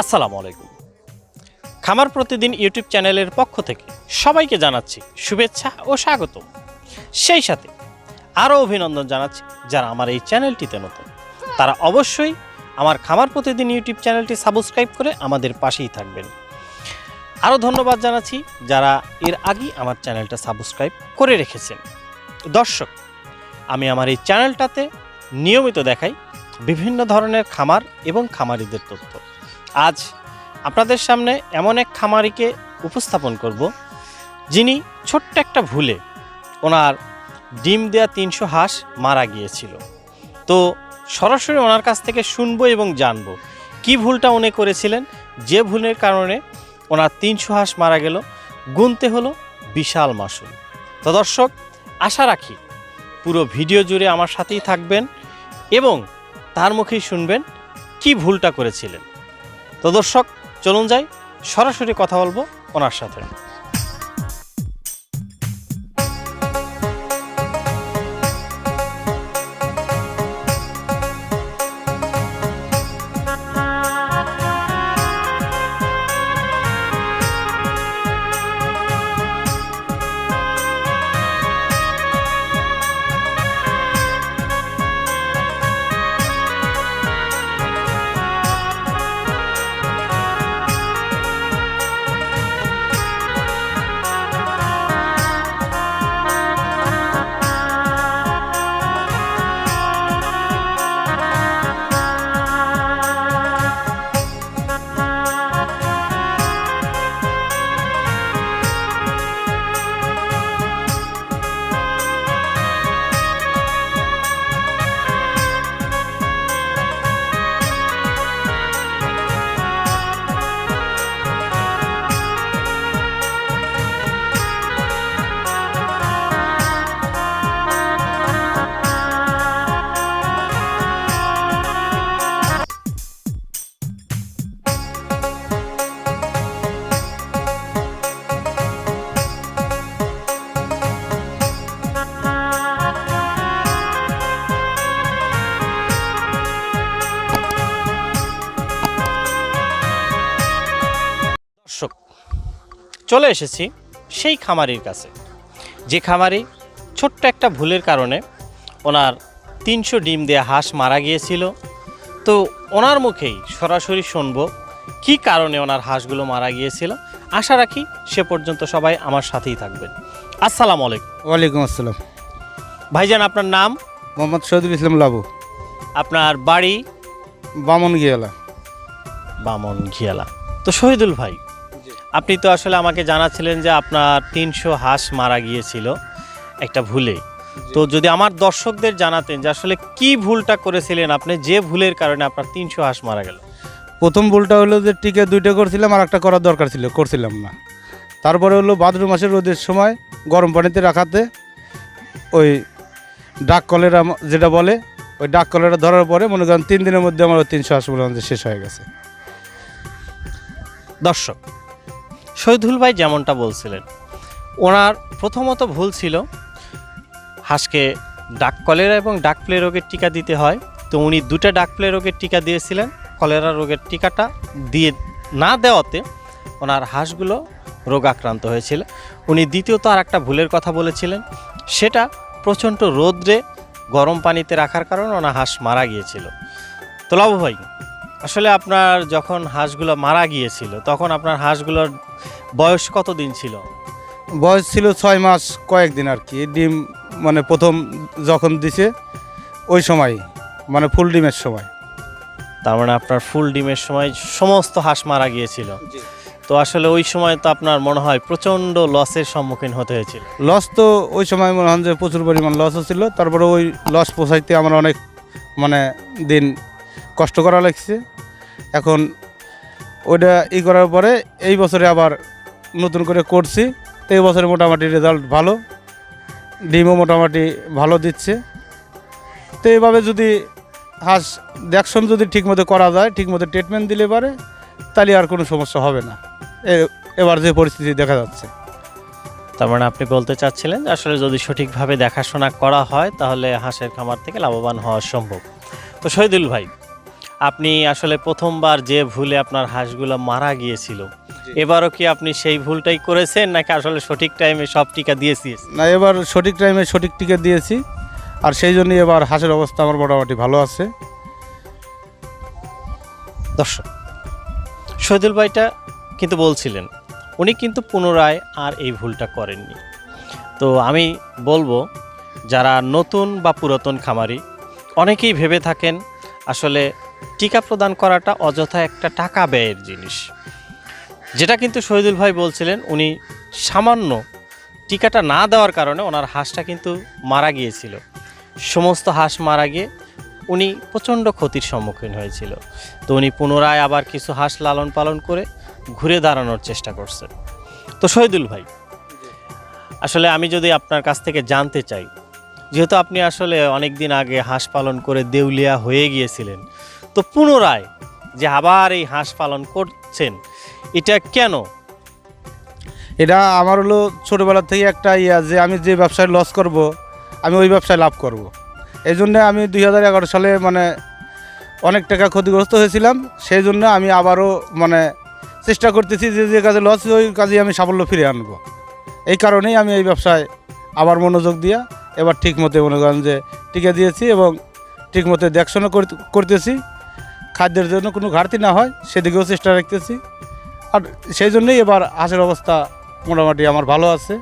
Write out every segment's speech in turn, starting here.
আসসালামু আলাইকুম। খামার প্রতিদিন ইউটিউব চ্যানেলের পক্ষ থেকে সবাইকে জানাচ্ছি শুভেচ্ছা ও স্বাগত। সেই সাথে আরও অভিনন্দন জানাচ্ছি যারা আমার এই চ্যানেলটিতে নতুন। তারা অবশ্যই আমার খামার প্রতিদিন ইউটিউব চ্যানেলটি সাবস্ক্রাইব করে আমাদের পাশেই থাকবেন। আরও ধন্যবাদ জানাচ্ছি যারা এর আগেই আমার চ্যানেলটা সাবস্ক্রাইব করে রেখেছেন। দর্শক, আমি আমার এই চ্যানেলটাতে নিয়মিত দেখাই বিভিন্ন ধরনের খামার এবং খামারিদের তথ্য। আজ আপনাদের সামনে এমন এক খামারিকে উপস্থাপন করব, যিনি ছোট্ট একটা ভুলে ওনার ডিম দেয়া তিনশো হাঁস মারা গিয়েছিল। তো সরাসরি ওনার কাছ থেকে শুনব এবং জানব, কি ভুলটা উনি করেছিলেন, যে ভুলের কারণে ওনার তিনশো হাঁস মারা গেল, গুনতে হলো বিশাল মাসুল। তো দর্শক, আশা রাখি পুরো ভিডিও জুড়ে আমার সাথেই থাকবেন এবং তার মুখেই শুনবেন কি ভুলটা করেছিলেন। তো দর্শক চলুন যাই সরাসরি কথা বলব ওনার সাথে। চলে এসেছি সেই খামারির কাছে। যে খামারি ছোট্ট একটা ভুলের কারণে ওনার তিনশো ডিম দেয়া হাঁস মারা গিয়েছিল। তো ওনার মুখেই সরাসরি শুনব কি কারণে ওনার হাঁসগুলো মারা গিয়েছিল। আশা রাখি সে পর্যন্ত সবাই আমার সাথেই থাকবেন। আসসালামু আলাইকুম। ওয়ালাইকুম আসসালাম। ভাইজান আপনার নাম? মোহাম্মদ শহীদুল ইসলাম লাবু। আপনার বাড়ি? বামন গিয়ালা বামন ঘিয়ালা তো শহীদুল ভাই আপনি তো আসলে আমাকে জানাচ্ছিলেন যে আপনার তিনশো হাঁস মারা গিয়েছিল একটা ভুলে। তো যদি আমার দর্শকদের জানাতেন যে আসলে কি ভুলটা করেছিলেন আপনি যে ভুলের কারণে আপনার তিনশো হাঁস মারা গেল? প্রথম ভুলটা হলো যে টিকে দুইটা করছিলাম আর একটা করার দরকার ছিল করছিলাম না। তারপরে হলো ভাদ্র মাসের রোদের সময় গরম পানিতে রাখাতে ওই ডাক কলেরা যেটা বলে ওই ডাক কলেরা ধরার পরে মনে করেন তিন দিনের মধ্যে আমার ওই তিনশো হাঁস শেষ হয়ে গেছে। দর্শক শহীদুল ভাই যেমনটা বলছিলেন, ওনার প্রথমত ভুল ছিল হাঁসকে ডাক কলেরা এবং ডাক প্লে রোগের টিকা দিতে হয়। তো উনি দুটা ডাক প্লে রোগের টিকা দিয়েছিলেন, কলেরা রোগের টিকাটা দিয়ে না দেওয়াতে ওনার হাঁসগুলো রোগাক্রান্ত হয়েছিল। উনি দ্বিতীয়ত আর একটা ভুলের কথা বলেছিলেন, সেটা প্রচণ্ড রোদ্রে গরম পানিতে রাখার কারণে ওনার হাঁস মারা গিয়েছিল। তো লাভু ভাই, আসলে আপনার যখন হাঁসগুলো মারা গিয়েছিল, তখন আপনার হাঁসগুলোর বয়স কত দিন ছিল? বয়স ছিল ছয় মাস কয়েকদিন আর কি। ডিম মানে প্রথম যখন দিছে ওই সময় মানে ফুল ডিমের সময়। তার মানে আপনার ফুল ডিমের সময় সমস্ত হাঁস মারা গিয়েছিল। তো আসলে ওই সময় তো আপনার মনে হয় প্রচণ্ড লসের সম্মুখীন হতে হয়েছিল। লস তো ওই সময় মনে হয় যে প্রচুর পরিমাণ লস হচ্ছিল তারপরে ওই লস পোষাইতে আমার অনেক মানে দিন কষ্ট করা লাগছে। এখন ওইটা ই করার পরে এই বছরে আবার নতুন করে করছি। তো এই বছরে মোটামুটি রেজাল্ট ভালো। ডিমও মোটামুটি ভালো দিচ্ছে। তো এইভাবে যদি হাঁস দেখশন যদি ঠিকমতো করা যায়, ঠিকমতো ট্রিটমেন্ট দিলে পারে, তাহলে আর কোনো সমস্যা হবে না। এবার যে পরিস্থিতি দেখা যাচ্ছে। তার মানে আপনি বলতে চাচ্ছিলেন আসলে যদি সঠিকভাবে দেখাশোনা করা হয়, তাহলে হাঁসের খামার থেকে লাভবান হওয়া সম্ভব। তো শহীদুল ভাই আপনি আসলে প্রথমবার যে ভুলে আপনার হাঁসগুলো মারা গিয়েছিল এবারও কি আপনি সেই ভুলটাই করেছেন নাকি আসলে সঠিক টাইমে সব টিকা দিয়েছি না এবার সঠিক টাইমে সঠিক টিকা দিয়েছি আর সেই জন্যই এবার হাঁসের অবস্থা আমার মোটামুটি ভালো আছে। দর্শক শহীদুল ভাইটা কিন্তু বলছিলেন উনি কিন্তু পুনরায় আর এই ভুলটা করেননি। তো আমি বলব যারা নতুন বা পুরাতন খামারি অনেকেই ভেবে থাকেন আসলে টিকা প্রদান করাটা অযথা একটা টাকা ব্যয়ের জিনিস। যেটা কিন্তু শহীদুল ভাই বলছিলেন, উনি সামান্য টিকাটা না দেওয়ার কারণে ওনার হাঁসটা কিন্তু মারা গিয়েছিল। সমস্ত হাঁস মারা গিয়ে উনি প্রচণ্ড ক্ষতির সম্মুখীন হয়েছিল। তো উনি পুনরায় আবার কিছু হাঁস লালন পালন করে ঘুরে দাঁড়ানোর চেষ্টা করছে। তো শহীদুল ভাই, আসলে আমি যদি আপনার কাছ থেকে জানতে চাই, যেহেতু আপনি আসলে অনেক দিন আগে হাঁস পালন করে দেউলিয়া হয়ে গিয়েছিলেন তো পুনরায় যে আবার এই হাঁস পালন করছেন, এটা কেন? এটা আমার হলো ছোটোবেলা থেকে একটা ইয়া যে আমি যে ব্যবসায় লস করব, আমি ওই ব্যবসায় লাভ করব। এই জন্য আমি দুই হাজার এগারো সালে মানে অনেক টাকা ক্ষতিগ্রস্ত হয়েছিলাম, সেই জন্য আমি আবারও মানে চেষ্টা করতেছি যে যে কাজে লস ওই কাজে আমি সাফল্য ফিরে আনব। এই কারণেই আমি এই ব্যবসায় আবার মনোযোগ দিয়া এবার ঠিক মতো মনে করেন যে টিকে দিয়েছি এবং ঠিক মতো দেখশনও করতে- করতেছি। খাদ্যের জন্য কোনো ঘাটতি না হয় সেদিকেও চেষ্টা রাখতেছি। আর সেই জন্যই এবার হাঁসের অবস্থা মোটামুটি আমার ভালো আছে।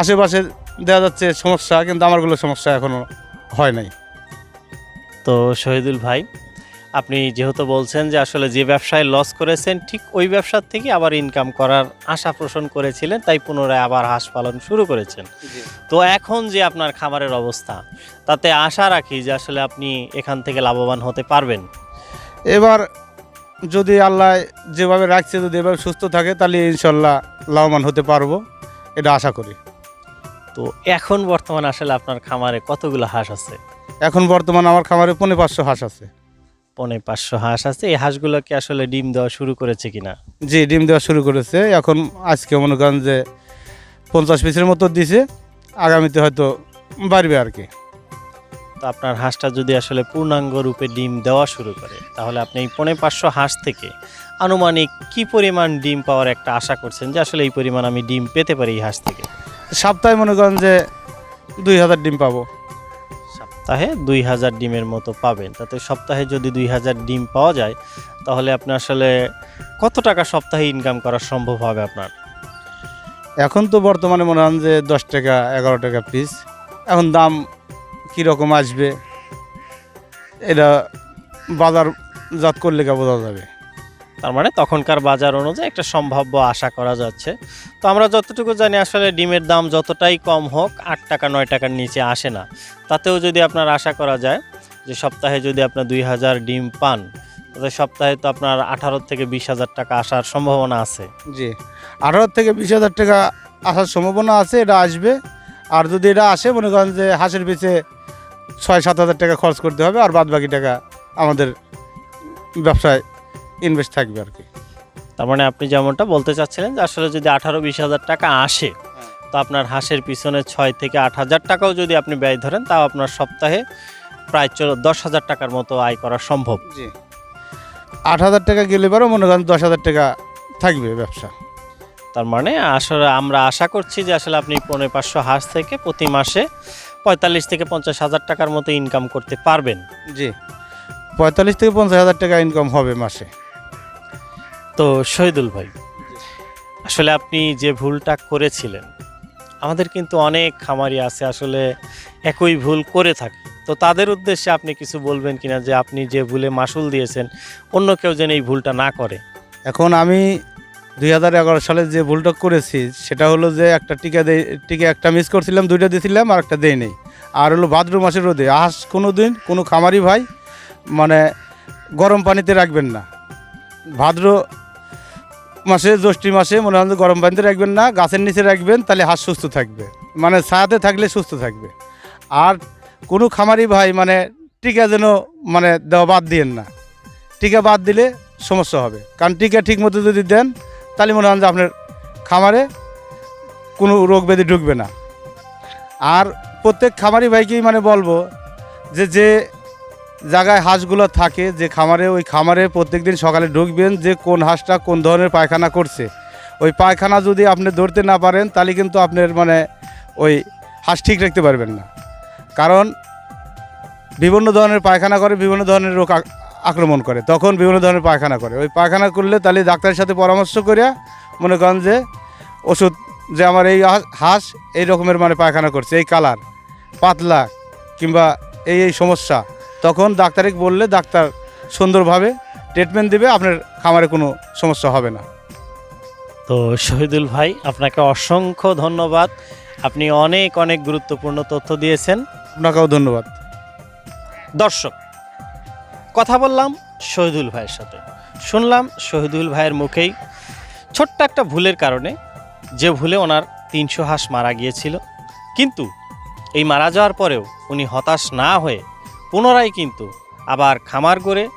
আশেপাশে দেখা যাচ্ছে সমস্যা কিন্তু আমারগুলো সমস্যা এখনও হয় নাই। তো শহীদুল ভাই আপনি যেহেতু বলছেন যে আসলে যে ব্যবসায় লস করেছেন ঠিক ওই ব্যবসার থেকে আবার ইনকাম করার আশা পোষণ করেছিলেন তাই পুনরায় আবার হাঁস পালন শুরু করেছেন। তো এখন যে আপনার খামারের অবস্থা তাতে আশা রাখি যে আসলে আপনি এখান থেকে লাভবান হতে পারবেন। এবার যদি আল্লাহ যেভাবে রাখছে যদি এভাবে সুস্থ থাকে তাহলে ইনশাল্লাহ লাভবান হতে পারব। এটা আশা করি। তো এখন বর্তমানে আসলে আপনার খামারে কতগুলো হাঁস আছে? এখন বর্তমান আমার খামারে পনেরো পাঁচশো হাঁস আছে। পনে পাঁচশো হাঁস আছে। এই হাঁসগুলোকে আসলে ডিম দেওয়া শুরু করেছে কিনা? জি ডিম দেওয়া শুরু করেছে। এখন আজকে মনে করেন যে পঞ্চাশ পিসের মতো দিছে। আগামীতে হয়তো বাড়বে আর কি। তো আপনার হাঁসটা যদি আসলে পূর্ণাঙ্গ রূপে ডিম দেওয়া শুরু করে তাহলে আপনি এই পনে পাঁচশো হাঁস থেকে আনুমানিক কি পরিমাণ ডিম পাওয়ার একটা আশা করছেন যে আসলে এই পরিমাণ আমি ডিম পেতে পারি এই হাঁস থেকে? সপ্তাহে মনে করেন যে দুই হাজার ডিম পাবো। সপ্তাহে দুই হাজার ডিমের মতো পাবেন। তাতে সপ্তাহে যদি দুই হাজার ডিম পাওয়া যায় তাহলে আপনি আসলে কত টাকা সপ্তাহে ইনকাম করা সম্ভব হবে আপনার? এখন তো বর্তমানে মনে হন যে দশ টাকা এগারো টাকা পিস এখন দাম কীরকম আসবে? এটা বাজার জাত করলে কা বোঝা যাবে? তার মানে তখনকার বাজার অনুযায়ী একটা সম্ভাব্য আশা করা যাচ্ছে। তো আমরা যতটুকু জানি আসলে ডিমের দাম যতটাই কম হোক আট টাকা নয় টাকার নিচে আসে না। তাতেও যদি আপনার আশা করা যায় যে সপ্তাহে যদি আপনার দুই হাজার ডিম পান তাহলে সপ্তাহে তো আপনার আঠারো থেকে বিশ হাজার টাকা আসার সম্ভাবনা আছে। জি। আঠারো থেকে বিশ হাজার টাকা আসার সম্ভাবনা আছে এটা আসবে। আর যদি এটা আসে মনে করেন যে হাঁসের পিছে ছয় সাত হাজার টাকা খরচ করতে হবে আর বাদ বাকি টাকা আমাদের ব্যবসায় ইনভেস্ট থাকবে আর কি। তার মানে আপনি যেমনটা বলতে চাচ্ছিলেন যে আসলে যদি আঠারো বিশ হাজার টাকা আসে তো আপনার হাঁসের পিছনে ছয় থেকে আট হাজার টাকাও যদি আপনি ব্যয় ধরেন তাও আপনার সপ্তাহে প্রায় চলো দশ হাজার টাকার মতো আয় করা সম্ভব। জি। আট হাজার টাকা গেলে পরেও মনে করেন দশ হাজার টাকা থাকবে ব্যবসা। তার মানে আসলে আমরা আশা করছি যে আসলে আপনি পনেরো পাঁচশো হাঁস থেকে প্রতি মাসে পঁয়তাল্লিশ থেকে পঞ্চাশ হাজার টাকার মতো ইনকাম করতে পারবেন। জি। পঁয়তাল্লিশ থেকে পঞ্চাশ হাজার টাকা ইনকাম হবে মাসে। তো শহীদুল ভাই আসলে আপনি যে ভুলটা করেছিলেন আমাদের কিন্তু অনেক খামারি আছে আসলে একই ভুল করে থাকে। তো তাদের উদ্দেশ্যে আপনি কিছু বলবেন কিনা যে আপনি যে ভুলে মাসুল দিয়েছেন অন্য কেউ যেন এই ভুলটা না করে? এখন আমি দুই হাজার এগারো সালে যে ভুলটা করেছি, সেটা হলো যে একটা টিকা দেই, টিকা একটা মিস করছিলাম, দুইটা দিয়েছিলাম আর একটা দেই নেই আর হলো ভাদ্র মাসের রোদে আস কোনো দিন কোনো খামারি ভাই মানে গরম পানিতে রাখবেন না। ভাদ্র মাসে, জ্যৈষ্ঠী মাসে মনে হয় গরম পানিতে রাখবেন না, গাছের নিচে রাখবেন, তাহলে হাঁস সুস্থ থাকবে। মানে ছায়াতে থাকলে সুস্থ থাকবে। আর কোনো খামারি ভাই মানে টিকা যেন মানে দেওয়া বাদ দিয়েন না। টিকা বাদ দিলে সমস্যা হবে। কারণ টিকা ঠিক মতো যদি দেন তাহলে মনে হয় যে আপনার খামারে কোনো রোগ ব্যাধি ঢুকবে না। আর প্রত্যেক খামারি ভাইকেই মানে বলব যে যে জায়গায় হাঁসগুলো থাকে, যে খামারে, ওই খামারে প্রত্যেকদিন সকালে ঢুকবেন যে কোন হাঁসটা কোন ধরনের পায়খানা করছে। ওই পায়খানা যদি আপনি ধরতে না পারেন, তাহলে কিন্তু আপনার মানে ওই হাঁস ঠিক রাখতে পারবেন না। কারণ বিভিন্ন ধরনের পায়খানা করে, বিভিন্ন ধরনের রোগ আক্রমণ করে তখন বিভিন্ন ধরনের পায়খানা করে। ওই পায়খানা করলে তাহলে ডাক্তারের সাথে পরামর্শ করিয়া মনে করেন যে ওষুধ যে আমার এই হাঁস এই রকমের মানে পায়খানা করছে এই কালার পাতলা কিংবা এই এই সমস্যা তখন ডাক্তারিক বললে ডাক্তার সুন্দরভাবে ট্রিটমেন্ট দিবে আপনার খামারে কোনো সমস্যা হবে না। তো শহীদুল ভাই আপনাকে অসংখ্য ধন্যবাদ। আপনি অনেক অনেক গুরুত্বপূর্ণ তথ্য দিয়েছেন। আপনাকেও ধন্যবাদ। দর্শক কথা বললাম শহীদুল ভাইয়ের সাথে। শুনলাম শহীদুল ভাইয়ের মুখেই ছোট্ট একটা ভুলের কারণে যে ভুলে ওনার তিনশো হাঁস মারা গিয়েছিল। কিন্তু এই মারা যাওয়ার পরেও উনি হতাশ না হয়ে পুনরায় কিন্তু আবার খামার করে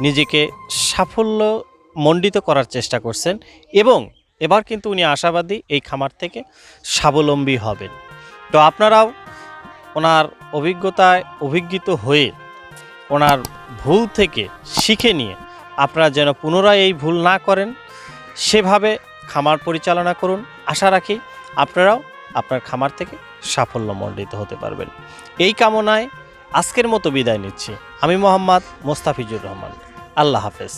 নিজেকে সাফল্য মণ্ডিত করার চেষ্টা করছেন এবং এবার কিন্তু উনি আশাবাদী এই খামার থেকে স্বাবলম্বী হবেন। তো আপনারাও ওনার অভিজ্ঞতায় অভিজ্ঞিত হয়ে ওনার ভুল থেকে শিখে নিয়ে আপনারা যেন পুনরায় এই ভুল না করেন, সেভাবে খামার পরিচালনা করুন। আশা রাখি আপনারাও আপনার খামার থেকে সাফল্যমণ্ডিত হতে পারবেন। এই কামনায় আজকের মতো বিদায় নিচ্ছি। আমি মোহাম্মদ মোস্তাফিজুর রহমান। আল্লাহ হাফেজ।